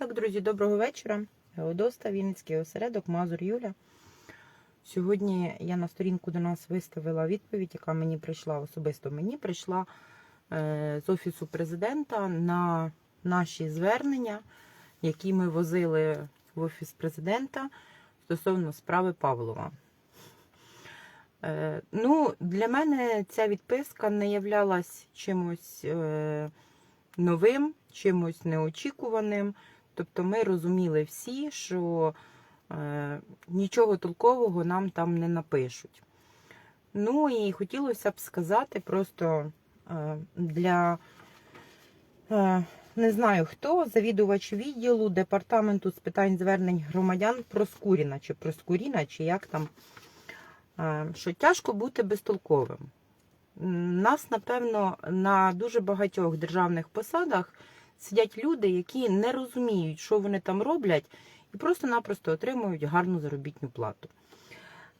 Так, друзі, доброго вечора. Геодоста, Вінницький осередок, Мазур Юля. Сьогодні я на сторінку до нас виставила відповідь, яка мені прийшла особисто мені прийшла е, з Офісу президента на наші звернення, які ми возили в Офіс президента стосовно справи Павлова. Е, ну, для мене ця відписка не являлась чимось е, новим, чимось неочікуваним. Тобто ми розуміли всі, що е, нічого толкового нам там не напишуть. Ну і хотілося б сказати просто е, для е, не знаю хто, завідувач відділу департаменту з питань звернень громадян Проскуріна чи Проскуріна, чи як там, е, що тяжко бути безтолковим. Нас, напевно, на дуже багатьох державних посадах сидять люди, які не розуміють, що вони там роблять, і просто-напросто отримують гарну заробітну плату.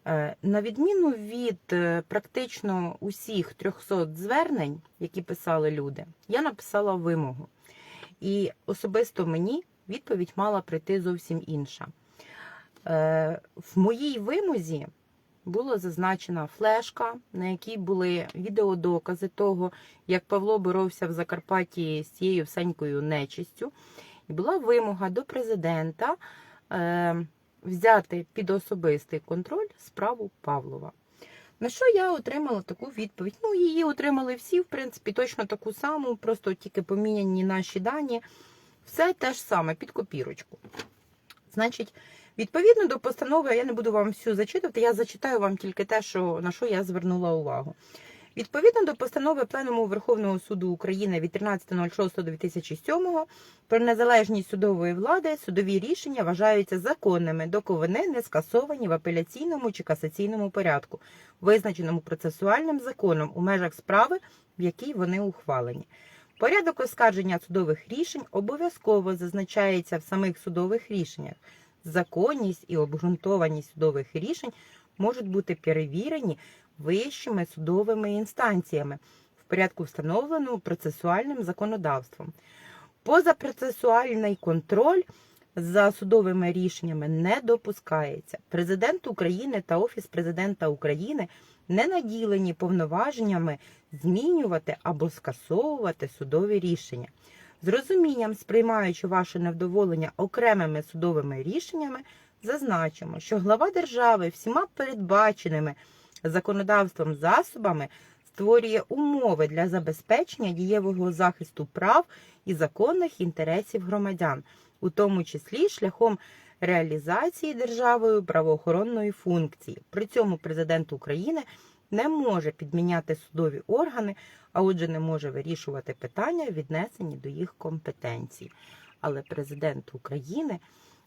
Е, На відміну від е, практично усіх 300 звернень, які писали люди, я написала вимогу. І особисто мені відповідь мала прийти зовсім інша. Е, В моїй вимозі була зазначена флешка, на якій були відеодокази того, як Павло боровся в Закарпатті з цією всенькою нечистю. І була вимога до президента е, взяти під особистий контроль справу Павлова. На що я отримала таку відповідь? Ну, її отримали всі, в принципі, точно таку саму, просто тільки поміняні наші дані. Все те ж саме, під копірочку. Значить, відповідно до постанови, я не буду вам всю зачитувати, я зачитаю вам тільки те, що, на що я звернула увагу. Відповідно до постанови Пленуму Верховного суду України від 13.06.2007 про незалежність судової влади, судові рішення вважаються законними, доки вони не скасовані в апеляційному чи касаційному порядку, визначеному процесуальним законом у межах справи, в якій вони ухвалені. Порядок оскарження судових рішень обов'язково зазначається в самих судових рішеннях. Законність і обґрунтованість судових рішень можуть бути перевірені вищими судовими інстанціями в порядку, встановленому процесуальним законодавством. Позапроцесуальний контроль за судовими рішеннями не допускається. Президент України та Офіс президента України не наділені повноваженнями змінювати або скасовувати судові рішення. З розумінням, сприймаючи ваше невдоволення окремими судовими рішеннями, зазначимо, що глава держави всіма передбаченими законодавством засобами створює умови для забезпечення дієвого захисту прав і законних інтересів громадян, у тому числі шляхом реалізації державою правоохоронної функції. При цьому президент України не може підміняти судові органи, а отже, не може вирішувати питання, віднесені до їх компетенцій. Але президент України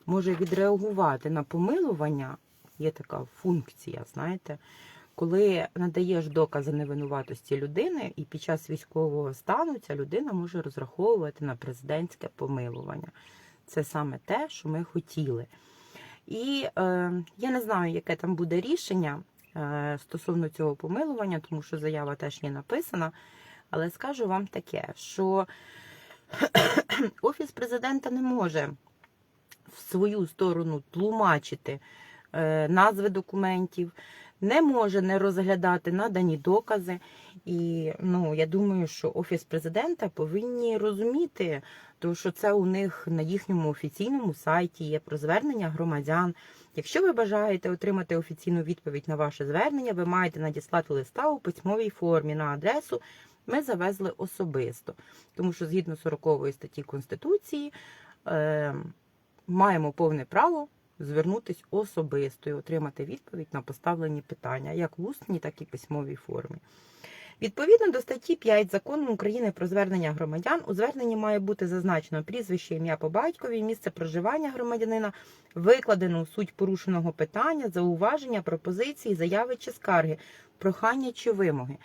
може відреагувати на помилування. Є така функція, знаєте, коли надаєш докази невинуватості людини, і під час військового стану ця людина може розраховувати на президентське помилування. Це саме те, що ми хотіли. І е, я не знаю, яке там буде рішення стосовно цього помилування, тому що заява теж є написана. Але скажу вам таке, що Офіс президента не може в свою сторону тлумачити е, назви документів, не може не розглядати надані докази. І ну, я думаю, що Офіс президента повинні розуміти, тому що це у них на їхньому офіційному сайті є про звернення громадян. Якщо ви бажаєте отримати офіційну відповідь на ваше звернення, ви маєте надіслати листа у письмовій формі на адресу. Ми завезли особисто, тому що згідно 40 статті Конституції е, маємо повне право звернутися особисто і отримати відповідь на поставлені питання, як в усній, так і письмовій формі. Відповідно до статті 5 закону України про звернення громадян, у зверненні має бути зазначено прізвище, ім'я по батькові, місце проживання громадянина, викладено суть порушеного питання, зауваження, пропозиції, заяви чи скарги, прохання чи вимоги.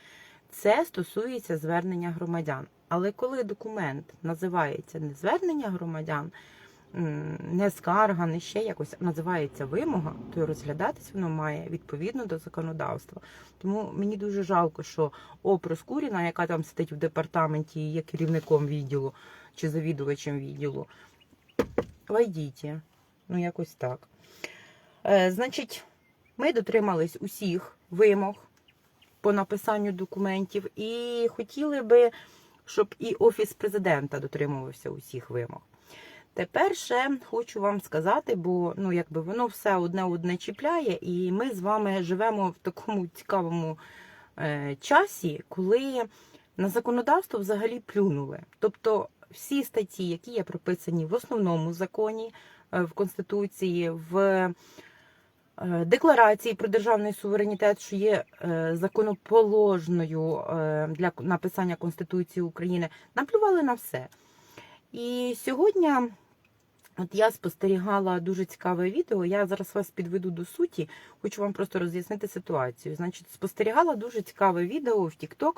Це стосується звернення громадян. Але коли документ називається не звернення громадян, не скарга, не ще якось називається вимога, то й розглядатись воно має відповідно до законодавства. Тому мені дуже жалко, що Опрос Куріна, яка там сидить в департаменті і є керівником відділу чи завідувачем відділу, войдіть. Ну, якось так. Е, значить, ми дотримались усіх вимог по написанню документів і хотіли би, щоб і Офіс президента дотримувався усіх вимог. Тепер ще хочу вам сказати, бо ну, якби воно все одне одне чіпляє, і ми з вами живемо в такому цікавому е, часі, коли на законодавство взагалі плюнули. Тобто всі статті, які є прописані в основному законі, е, в Конституції, в е, декларації про державний суверенітет, що є е, законоположною е, для написання Конституції України, наплювали на все. І сьогодні от я спостерігала дуже цікаве відео. Я зараз вас підведу до суті, хочу вам просто роз'яснити ситуацію. Значить, спостерігала дуже цікаве відео в TikTok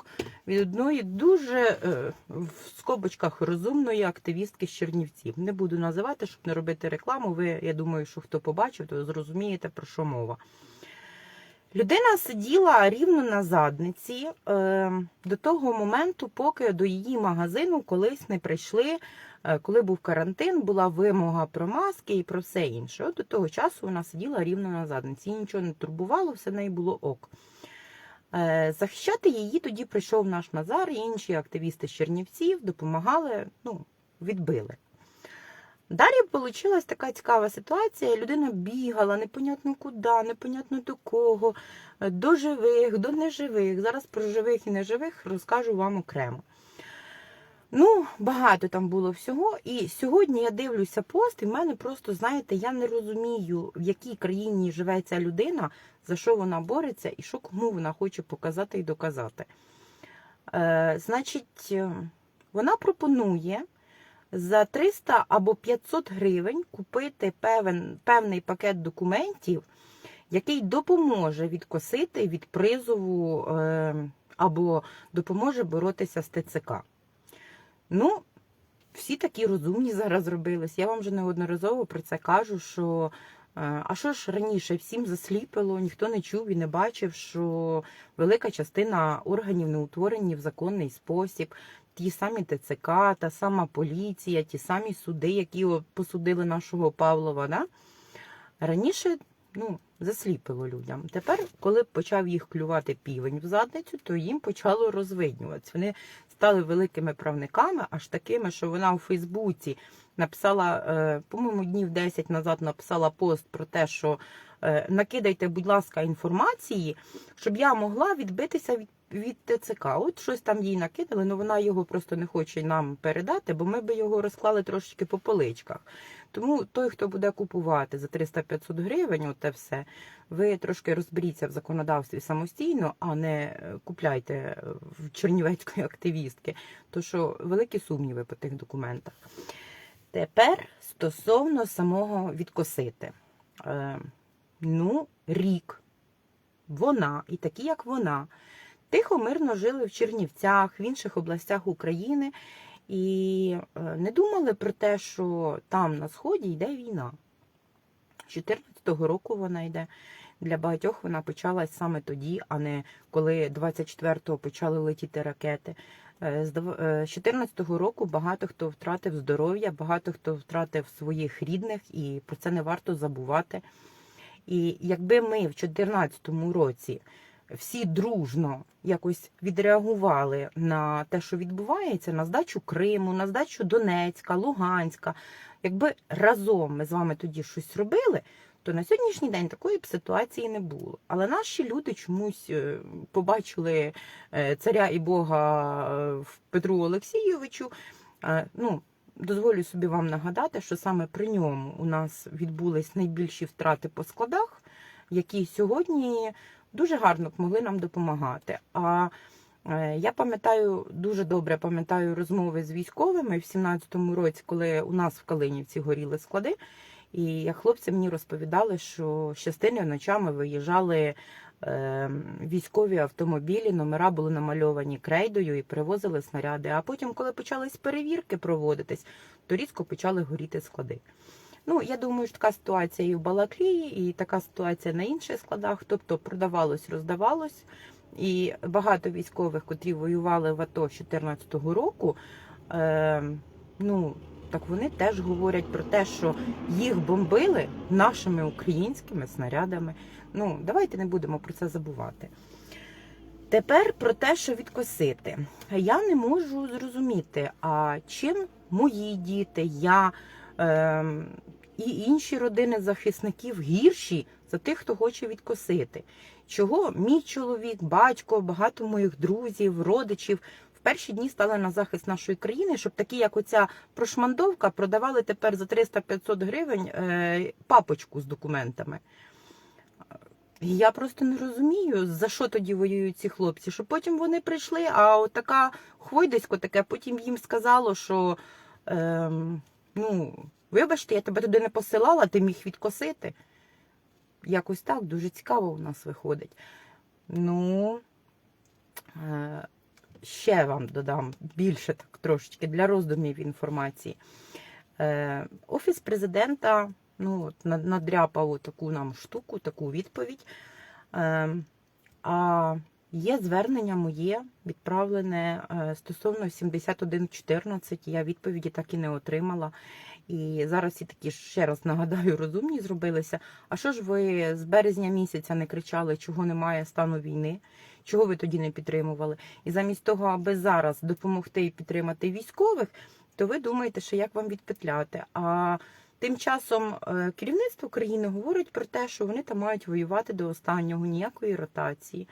від одної дуже е, в скобочках розумної активістки з Чернівців. Не буду називати, щоб не робити рекламу. Ви, я думаю, що хто побачив, то зрозумієте про що мова. Людина сиділа рівно на задниці е, до того моменту, поки до її магазину колись не прийшли, е, коли був карантин, була вимога про маски і про все інше. От до того часу вона сиділа рівно на задниці. Її нічого не турбувало, все в неї було ок. Е, захищати її тоді прийшов наш Назар і інші активісти з Чернівців, допомагали, ну, відбили. Далі вийшла така цікава ситуація. Людина бігала непонятно куди, непонятно до кого, е, до живих, до неживих. Зараз про живих і неживих розкажу вам окремо. Ну, багато там було всього. І сьогодні я дивлюся пост, і в мене просто, знаєте, я не розумію, в якій країні живе ця людина, за що вона бореться і що кому вона хоче показати і доказати. Е, Значить, е, вона пропонує за 300 або 500 гривень купити певен, певний пакет документів, який допоможе відкосити від призову е, або допоможе боротися з ТЦК. Ну, всі такі розумні зараз зробились. Я вам вже неодноразово про це кажу, що е, а що ж раніше всім засліпило, ніхто не чув і не бачив, що велика частина органів не утворені в законний спосіб. Ті самі ТЦК, та сама поліція, ті самі суди, які посудили нашого Павлова. Да? Раніше ну, засліпило людям. Тепер, коли почав їх клювати півень в задницю, то їм почало розвиднюватися. Вони стали великими правниками, аж такими, що вона у Фейсбуці написала, е, по-моєму, днів 10 назад написала пост про те, що е, накидайте, будь ласка, інформації, щоб я могла відбитися від. Від ТЦК, от щось там їй накидали, але вона його просто не хоче нам передати, бо ми би його розклали трошки по поличках. Тому той, хто буде купувати за 300-500 гривень, оте все, ви трошки розберіться в законодавстві самостійно, а не е, купляйте е, в чернівецької активістки, то що великі сумніви по тих документах. Тепер стосовно самого відкосити. Е, ну, рік вона, і такі, як вона, тихо мирно жили в Чернівцях, в інших областях України і е, не думали про те, що там на сході йде війна. З 14-го року вона йде. Для багатьох вона почалась саме тоді, а не коли 24-го почали летіти ракети. Е, З дав- е, з 14-го року багато хто втратив здоров'я, багато хто втратив своїх рідних, і про це не варто забувати. І якби ми в 14-му році всі дружно якось відреагували на те, що відбувається, на здачу Криму, на здачу Донецька, Луганська, якби разом ми з вами тоді щось робили, то на сьогоднішній день такої б ситуації не було. Але наші люди чомусь е, побачили е, царя і Бога е, в Петру Олексійовичу. Ну, дозволю собі вам нагадати, що саме при ньому у нас відбулись найбільші втрати по складах, які сьогодні дуже гарно могли нам допомагати. А е, я пам'ятаю дуже добре пам'ятаю розмови з військовими в 17-му році, коли у нас в Калинівці горіли склади. І хлопці мені розповідали, що з частини ночами виїжджали е, військові автомобілі, номера були намальовані крейдою і привозили снаряди. А потім, коли почались перевірки проводитись, то різко почали горіти склади. Ну, я думаю, що така ситуація і в Балаклії, і така ситуація на інших складах. Тобто продавалось, роздавалось. І багато військових, котрі воювали в АТО 2014 року, е, ну, так вони теж говорять про те, що їх бомбили нашими українськими снарядами. Ну, давайте не будемо про це забувати. Тепер про те, що відкосити. Я не можу зрозуміти, а чим мої діти, я і інші родини захисників гірші за тих, хто хоче відкосити. Чого мій чоловік, батько, багато моїх друзів, родичів в перші дні стали на захист нашої країни, щоб такі, як оця прошмандовка, продавали тепер за 300-500 гривень е, папочку з документами. Я просто не розумію, за що тоді воюють ці хлопці. Що потім вони прийшли, а от така хвойдисько таке, потім їм сказало, що ем, ну, вибачте, я тебе туди не посилала, ти міг відкосити. Якось так дуже цікаво у нас виходить. Ну, е, ще вам додам більше так трошечки для роздумів інформації. Е, Офіс президента ну, надряпав таку нам штуку, таку відповідь. Е, а є звернення моє відправлене е, стосовно 7114. Я відповіді так і не отримала. І зараз всі такі ще раз нагадаю, розумні зробилися. А що ж ви з березня місяця не кричали, чого немає стану війни? Чого ви тоді не підтримували? І замість того, аби зараз допомогти і підтримати військових, то ви думаєте, що як вам відпетляти? А тим часом е, керівництво країни говорить про те, що вони там мають воювати до останнього, ніякої ротації.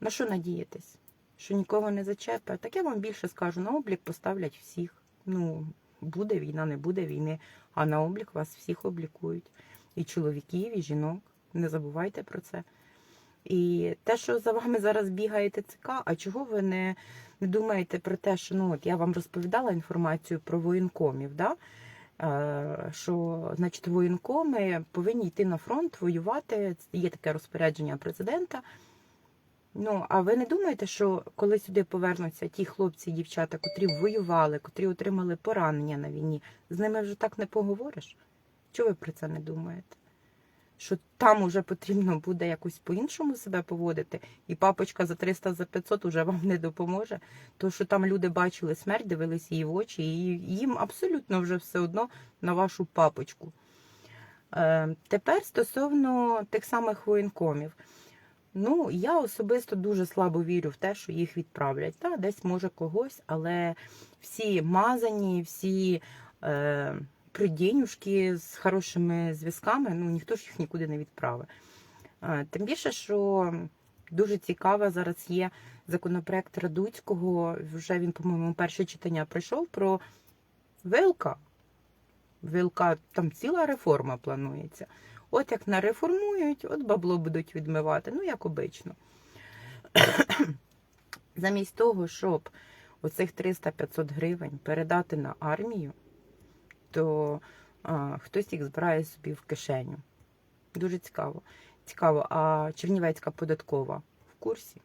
На що надіятись? Що нікого не зачепить? Так я вам більше скажу, на облік поставлять всіх. Ну, буде війна, не буде війни, а на облік вас всіх облікують. І чоловіків, і жінок. Не забувайте про це. І те, що за вами зараз бігає ТЦК, а чого ви не, не думаєте про те, що ну от я вам розповідала інформацію про воєнкомів, да? Е, що значить воєнкоми повинні йти на фронт, воювати. Є таке розпорядження президента. Ну, а ви не думаєте, що коли сюди повернуться ті хлопці і дівчата, котрі воювали, котрі отримали поранення на війні, з ними вже так не поговориш? Чого ви про це не думаєте? Що там уже потрібно буде якось по-іншому себе поводити, і папочка за 300 за 500 уже вам не допоможе. То що там люди бачили смерть, дивились її в очі, і їм абсолютно вже все одно на вашу папочку. Е, тепер стосовно тих самих воєнкомів. Ну, я особисто дуже слабо вірю в те, що їх відправлять. Та, десь може когось, але всі мазані, всі е, придінюшки з хорошими зв'язками, ну ніхто ж їх нікуди не відправить. Е, тим більше, що дуже цікаво зараз є законопроект Радуцького. Вже він, по-моєму, перше читання пройшов про ВЛК. ВЛК там ціла реформа планується. От як нареформують, от бабло будуть відмивати, ну як обично. Замість того, щоб оцих 300-500 гривень передати на армію, то а, хтось їх збирає собі в кишеню. Дуже цікаво. Цікаво, а Чернівецька податкова в курсі?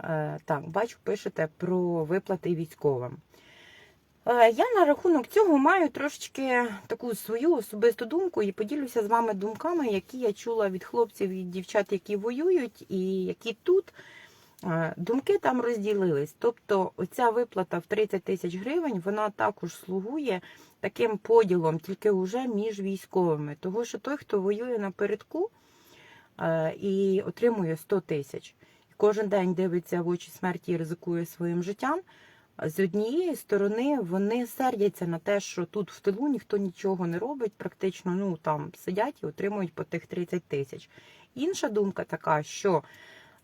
Е, так, бачу, пишете про виплати військовим. Е, Я на рахунок цього маю трошечки таку свою особисту думку і поділюся з вами думками, які я чула від хлопців і дівчат, які воюють, і які тут. Е, Думки там розділились. Тобто, оця виплата в 30 тисяч гривень, вона також слугує таким поділом, тільки вже між військовими. Того, що той, хто воює напередку е, і отримує 100 тисяч, і кожен день дивиться в очі смерті і ризикує своїм життям. З однієї сторони вони сердяться на те, що тут в тилу ніхто нічого не робить, практично ну там сидять і отримують по тих 30 тисяч. Інша думка така, що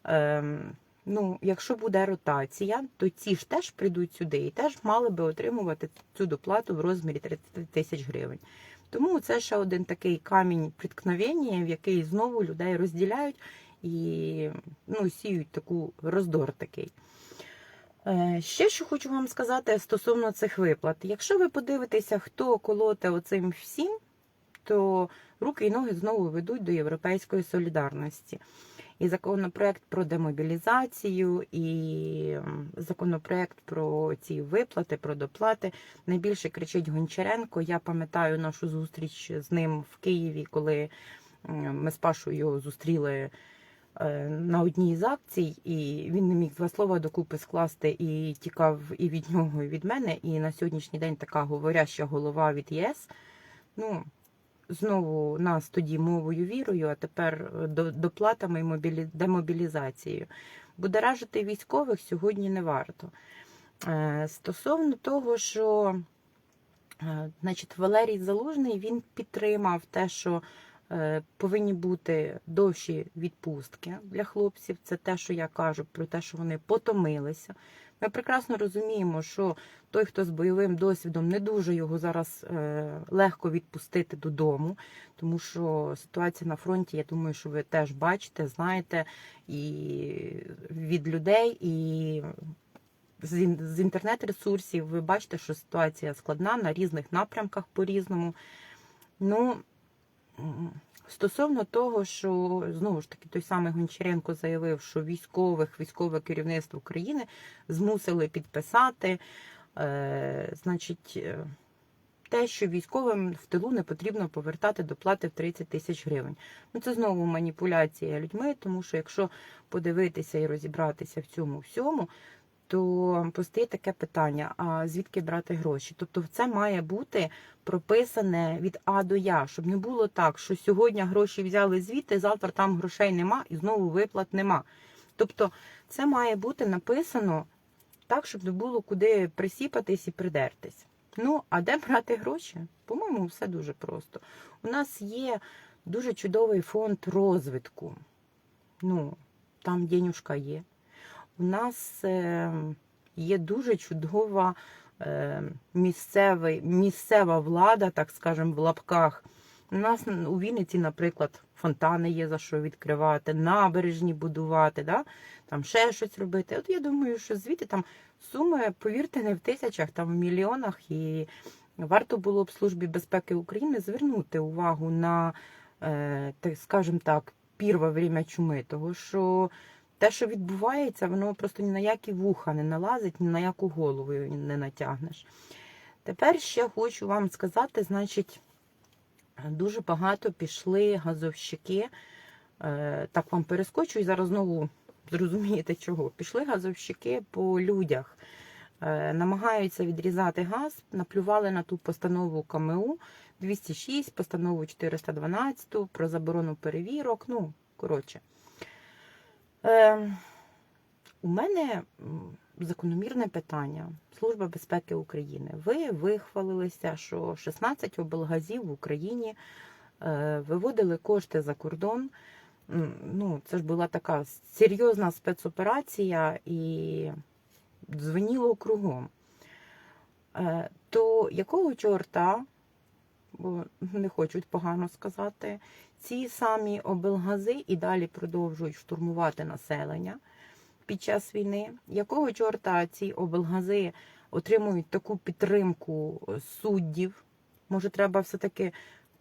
ем, ну, якщо буде ротація, то ці ж теж прийдуть сюди і теж мали би отримувати цю доплату в розмірі 30 тисяч гривень. Тому це ще один такий камінь приткновення, в який знову людей розділяють і ну, сіють таку роздор такий. Е, Ще що хочу вам сказати стосовно цих виплат. Якщо ви подивитеся, хто колоте оцим всім, то руки і ноги знову ведуть до європейської солідарності. І законопроект про демобілізацію, і законопроект про ці виплати, про доплати. Найбільше кричить Гончаренко. Я пам'ятаю нашу зустріч з ним в Києві, коли ми з Пашою його зустріли на одній з акцій, і він не міг два слова докупи скласти і тікав і від нього, і від мене. І на сьогоднішній день така говоряща голова від ЄС. Ну, знову нас тоді мовою вірою, а тепер е, доплатами і мобілі... демобілізацією. Будоражити військових сьогодні не варто. Е, Стосовно того, що е, значить, Валерій Залужний він підтримав те, що е, повинні бути довші відпустки для хлопців. Це те, що я кажу, про те, що вони потомилися. Ми прекрасно розуміємо, що той, хто з бойовим досвідом, не дуже його зараз е, легко відпустити додому, тому що ситуація на фронті, я думаю, що ви теж бачите, знаєте, і від людей, і з, інтернет-ресурсів ви бачите, що ситуація складна на різних напрямках по-різному. Ну, стосовно того, що знову ж таки той самий Гончаренко заявив, що військових, військове керівництво України змусили підписати, е, значить, е, те, що військовим в тилу не потрібно повертати доплати в 30 тисяч гривень. Ну, це знову маніпуляція людьми, тому що якщо подивитися і розібратися в цьому всьому, то постає таке питання: а звідки брати гроші? Тобто, це має бути прописане від А до Я, щоб не було так, що сьогодні гроші взяли звідти, завтра там грошей нема і знову виплат нема. Тобто, це має бути написано так, щоб не було куди присіпатись і придертись. Ну, а де брати гроші? По-моєму, все дуже просто. У нас є дуже чудовий фонд розвитку. Ну, там денюжка є. У нас е, є дуже чудова е, місцевий, місцева влада, так скажемо, в лапках. У нас у Вінниці, наприклад, фонтани є за що відкривати, набережні будувати, да? там ще щось робити. От я думаю, що звідти там суми, повірте, не в тисячах, там в мільйонах. І варто було б Службі безпеки України звернути увагу на, е, так скажімо так, пір время чуми, того що те, що відбувається, воно просто ні на які вуха не налазить, ні на яку голову не натягнеш. Тепер ще хочу вам сказати, значить, дуже багато пішли газовщики. Е, Так вам перескочу і зараз знову зрозумієте чого. Пішли газовщики по людях, Е, намагаються відрізати газ, наплювали на ту постанову КМУ 206, постанову 412 про заборону перевірок. Ну, коротше. Е, у мене закономірне питання. Служба безпеки України. Ви вихвалилися, що 16 облгазів в Україні е, виводили кошти за кордон. Ну, це ж була така серйозна спецоперація і дзвеніло кругом. Е, То якого чорта, бо не хочуть погано сказати, ці самі облгази і далі продовжують штурмувати населення під час війни. Якого чорта ці облгази отримують таку підтримку суддів? Може, треба все-таки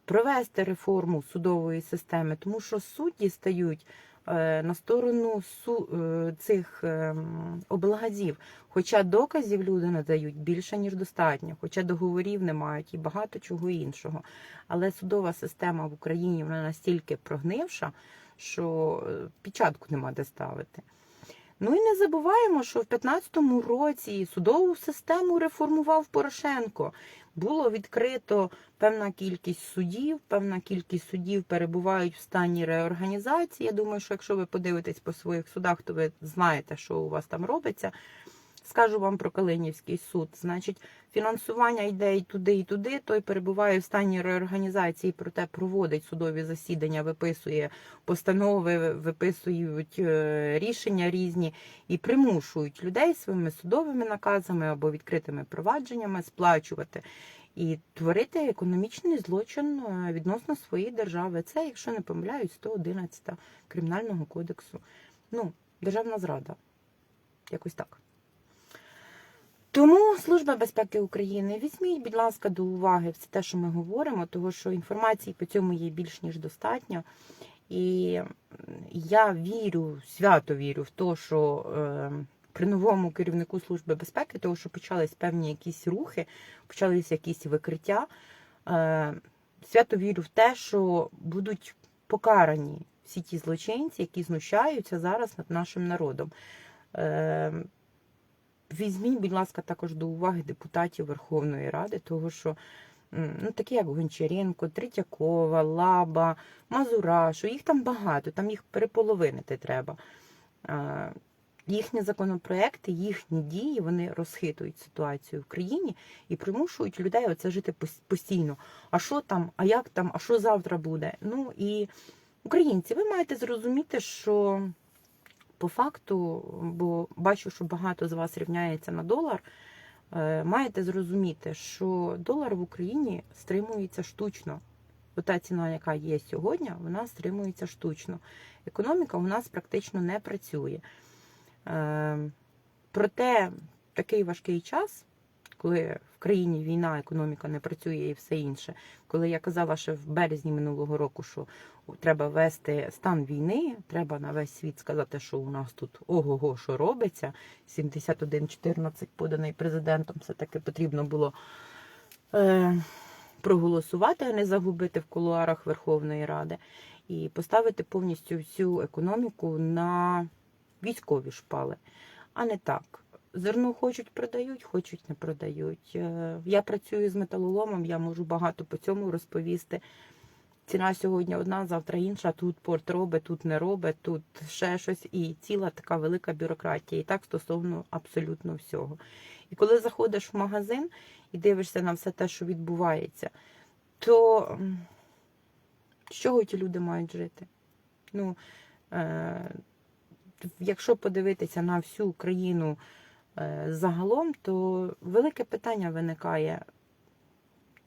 провести реформу судової системи, тому що судді стають е, на сторону е, цих ем, облгазів. Хоча доказів люди надають більше, ніж достатньо, хоча договорів не мають і багато чого іншого. Але судова система в Україні вона настільки прогнивша, що е, печатку нема де ставити. Ну і не забуваємо, що в 2015 році судову систему реформував Порошенко. Було відкрито певна кількість судів, певна кількість судів перебувають в стані реорганізації. Я думаю, що якщо ви подивитесь по своїх судах, то ви знаєте, що у вас там робиться. Скажу вам про Калинівський суд. Значить, фінансування йде і туди, і туди. Той перебуває в стані реорганізації, проте проводить судові засідання, виписує постанови, виписують е, рішення різні і примушують людей своїми судовими наказами або відкритими провадженнями сплачувати і творити економічний злочин е, відносно своєї держави. Це, якщо не помиляюсь, 111 кримінального кодексу. Ну, державна зрада. Якось так. Тому Служба безпеки України візьміть, будь ласка, до уваги все те, що ми говоримо, тому що інформації по цьому є більш ніж достатньо. І я вірю, свято вірю в те, що е, при новому керівнику Служби безпеки, тому що почались певні якісь рухи, почались якісь викриття. Е, свято вірю в те, що будуть покарані всі ті злочинці, які знущаються зараз над нашим народом. Е, Візьміть, будь ласка, також до уваги депутатів Верховної Ради, того що ну, такі як Гончаренко, Третьякова, Лаба, Мазурашу, їх там багато, там їх переполовинити треба. Їхні законопроекти, їхні дії, вони розхитують ситуацію в країні і примушують людей оце жити постійно. А що там, а як там, а що завтра буде? Ну і українці, ви маєте зрозуміти, що по факту, бо бачу, що багато з вас рівняється на долар. е, Маєте зрозуміти, що долар в Україні стримується штучно. Ота ціна, яка є сьогодні, вона стримується штучно. Економіка у нас практично не працює. Е, Проте такий важкий час, коли в країні війна, економіка не працює і все інше. Коли я казала ще в березні минулого року, що треба ввести стан війни, треба на весь світ сказати, що у нас тут ого-го, що робиться. 71-14 поданий президентом, все-таки потрібно було е, проголосувати, а не загубити в кулуарах Верховної Ради, і поставити повністю всю економіку на військові шпали, а не так. Зерно хочуть продають, хочуть не продають. Е, Я працюю з металоломом, я можу багато по цьому розповісти. Ціна сьогодні одна, завтра інша. Тут порт робить, тут не робить, тут ще щось. І ціла така велика бюрократія. І так стосовно абсолютно всього. І коли заходиш в магазин і дивишся на все те, що відбувається, то з чого ті люди мають жити? Ну, е, якщо подивитися на всю країну загалом, то велике питання виникає.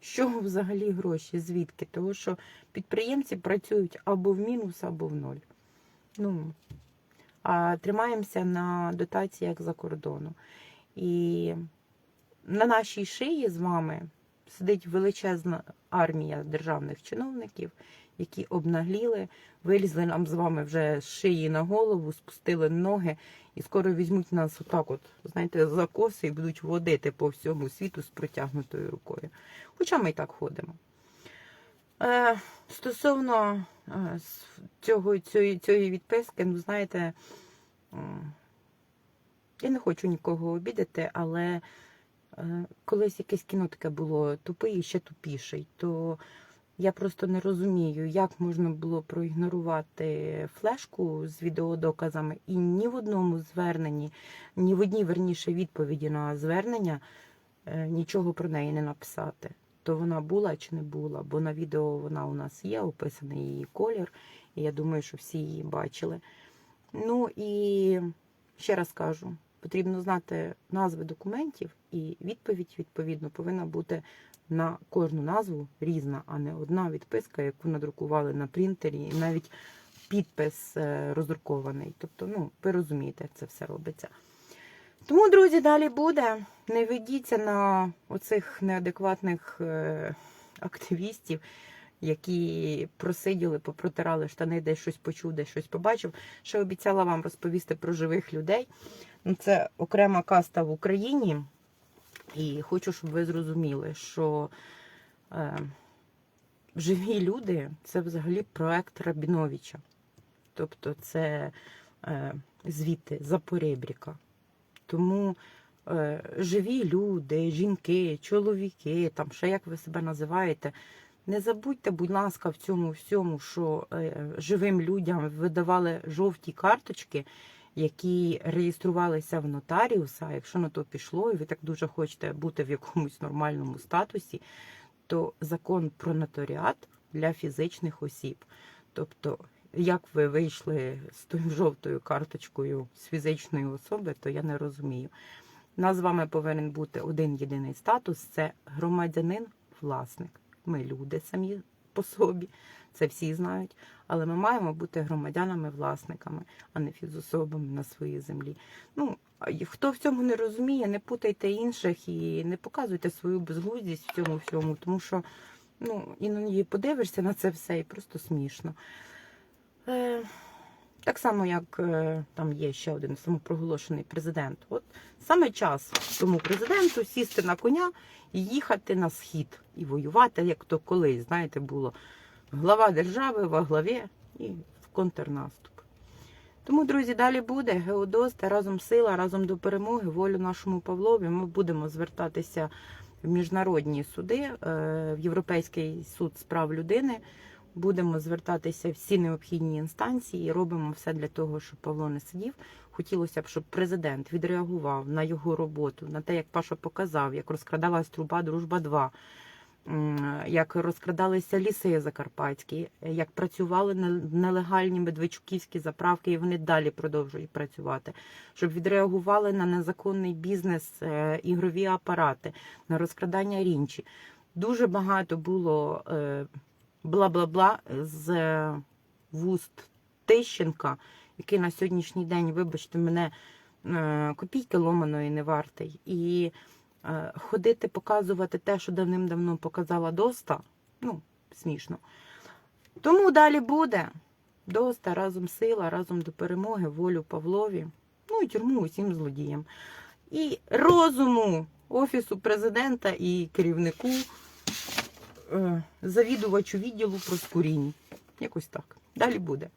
Що взагалі гроші? Звідки? Тому що підприємці працюють або в мінус, або в ноль. Ну, а тримаємося на дотаціях за кордону. І на нашій шиї з вами сидить величезна армія державних чиновників, які обнагліли, вилізли нам з вами вже з шиї на голову, спустили ноги і скоро візьмуть нас отак, от, знаєте, за коси і будуть водити по всьому світу з протягнутою рукою. Хоча ми і так ходимо. Е, стосовно е, цього, цієї, цієї відписки, ну знаєте, м, я не хочу нікого обідати, але е, колись якесь кіно таке було тупий і ще тупіший, то я просто не розумію, як можна було проігнорувати флешку з відеодоказами і ні в одному зверненні, ні в одній верніше відповіді на звернення е, нічого про неї не написати. То вона була чи не була, бо на відео вона у нас є, описаний її колір, і я думаю, що всі її бачили. Ну і ще раз кажу, потрібно знати назви документів, і відповідь, відповідно, повинна бути на кожну назву різна, а не одна відписка, яку надрукували на принтері, і навіть підпис е, роздрукований. Тобто, ну, ви розумієте, як це все робиться. Тому, друзі, далі буде. Не ведіться на оцих неадекватних е, активістів, які просиділи, попротирали штани, десь щось почув, десь щось побачив. Ще обіцяла вам розповісти про живих людей. Ну, Це окрема каста в Україні. І хочу, щоб ви зрозуміли, що е, живі люди це взагалі проект Рабіновича. Тобто це е, звідти Запоребріка. Тому е, живі люди, жінки, чоловіки, там ще як ви себе називаєте. Не забудьте, будь ласка, в цьому всьому, що е, живим людям видавали жовті карточки, які реєструвалися в нотаріуса. Якщо на то пішло, і ви так дуже хочете бути в якомусь нормальному статусі, то закон про нотаріат для фізичних осіб. Тобто, як ви вийшли з тою жовтою карточкою з фізичної особи, то я не розумію. У нас з вами повинен бути один єдиний статус це громадянин-власник. Ми люди самі по собі, це всі знають, але ми маємо бути громадянами-власниками, а не фізособами на своїй землі. Ну, хто в цьому не розуміє, не путайте інших і не показуйте свою безглуздість в цьому всьому, тому що ну, іноді подивишся на це все і просто смішно. Е, так само, як е, там є ще один самопроголошений президент. От саме час тому президенту сісти на коня і їхати на схід і воювати, як то колись, знаєте, було глава держави во главі і в контрнаступ. Тому, друзі, далі буде Геодоста, разом сила, разом до перемоги, волю нашому Павлові. Ми будемо звертатися в міжнародні суди, е, в Європейський суд з прав людини. Будемо звертатися всі необхідні інстанції і робимо все для того, щоб Павло не сидів. Хотілося б, щоб президент відреагував на його роботу, на те, як Паша показав, як розкрадалась труба Дружба 2 як розкрадалися ліси закарпатські, як працювали не- нелегальні медведчуківські заправки, і вони далі продовжують працювати, щоб відреагували на незаконний бізнес, е, ігрові апарати, на розкрадання рінчі. Дуже багато було е, бла-бла-бла з е, вуст Тищенка, який на сьогоднішній день, вибачте, мене е, копійки ломаної не вартий. І е, ходити показувати те, що давним-давно показала Доста, ну, смішно. Тому далі буде. Доста, разом сила, разом до перемоги, волю Павлові, ну і тюрму усім злодіям. І розуму Офісу президента і керівнику, завідувачу відділу проскурінь. Якось так. Далі буде.